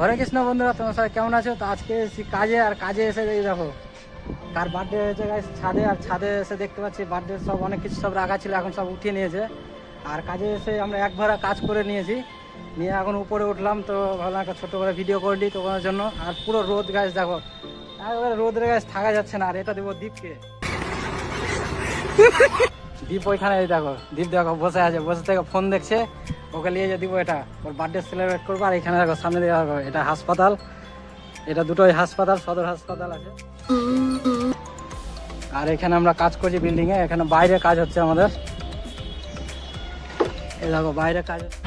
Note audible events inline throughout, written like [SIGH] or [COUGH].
হরে কৃষ্ণ বন্ধুরা, তোমার সবাই কেমন আছো? তো আজকে এসেছি কাজে, আর কাজে এসে এই দেখো কার বার্থডে হয়েছে, guys, ছাদে, আর ছাদে এসে দেখতে পাচ্ছি বার্থডে সব অনেক কিছু সব রাখা ছিল, এখন সব উঠিয়ে নিয়েছে। আর কাজে এসে আমরা এক ভাড়া কাজ করে নিয়েছি। নিয়ে এখন উপরে উঠলাম, তো ভাবলাম একটা ছোটো করে ভিডিও করে দিই তোমার জন্য। আর পুরো রোদ গাছ দেখো। একবারে রোদের গাছ থাকা যাচ্ছে না, আর এটা দেবো দীপকে। দীপ ওইখানে দেখো, দীপ দেখো, বসে আছে, বসে থেকে ফোন দেখছে। ওকে নিয়ে যে দিব এটা, ওর বার্থডে সেলিব্রেট করব আর এখানে দেখো সামনে দিয়ে দেখো এটা হাসপাতাল। এটা দুটোই হাসপাতাল, সদর হাসপাতাল আছে। আর এখানে আমরা কাজ করছি বিল্ডিং এ, এখানে বাইরে কাজ হচ্ছে আমাদের। এই দেখো, বাইরে কাজ হচ্ছে।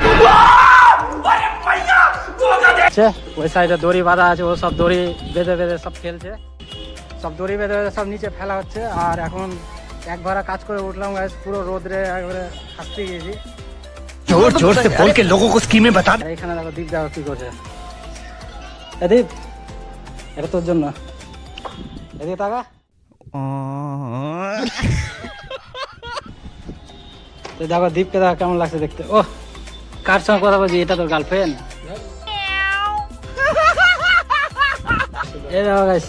ওই সাইডে দড়ি বাঁধা আছে, ও সব দড়ি বেঁধে বেঁধে সব খেলছে সব দড়ি বেঁধে বেঁধে সব নিচে ফেলা হচ্ছে, আর এখন এক ভাড়া কাজ করে উঠলাম পুরো রোদরে একবারে হাসতে গিয়েছি। जोर जोर से बोल के लोगों को स्कीमें बता আর এখানে দেখো দীপ দেখো কি করছে এ দীপ এটা তোর জন্য এদিকে তাকা তো দেখো দীপকে দেখো কেমন লাগছে দেখতে ও কার সঙ্গে কথা বলছি এটা তোর গার্লফ্রেন্ড [LAUGHS] এই দেখো গাইস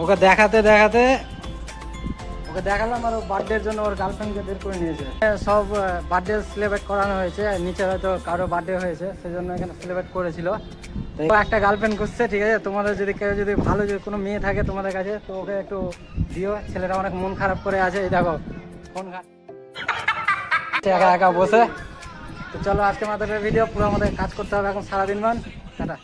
ওকে দেখাতে দেখাতে ওকে দেখালাম আর বার্থডের জন্য ওর গার্লফ্রেন্ডকে বের করে নিয়েছে। সব বার্থডে সেলিব্রেট করানো হয়েছে। নিচে হয়তো কারও বার্থডে হয়েছে, সেজন্য এখানে সেলিব্রেট করেছিল। তো একটা গার্লফ্রেন্ড করছে ঠিক আছে? তোমাদের যদি কেউ যদি ভালো যদি কোনো মেয়ে থাকে তোমাদের কাছে, তো ওকে একটু দিও। ছেলেটা অনেক মন খারাপ করে আছে, এই দেখো, ফোন একা একা বসে। তো চলো আজকে আমাদের ভিডিও পুরো আমাদের কাজ করতে হবে এখন সারাদিন মান টাটা.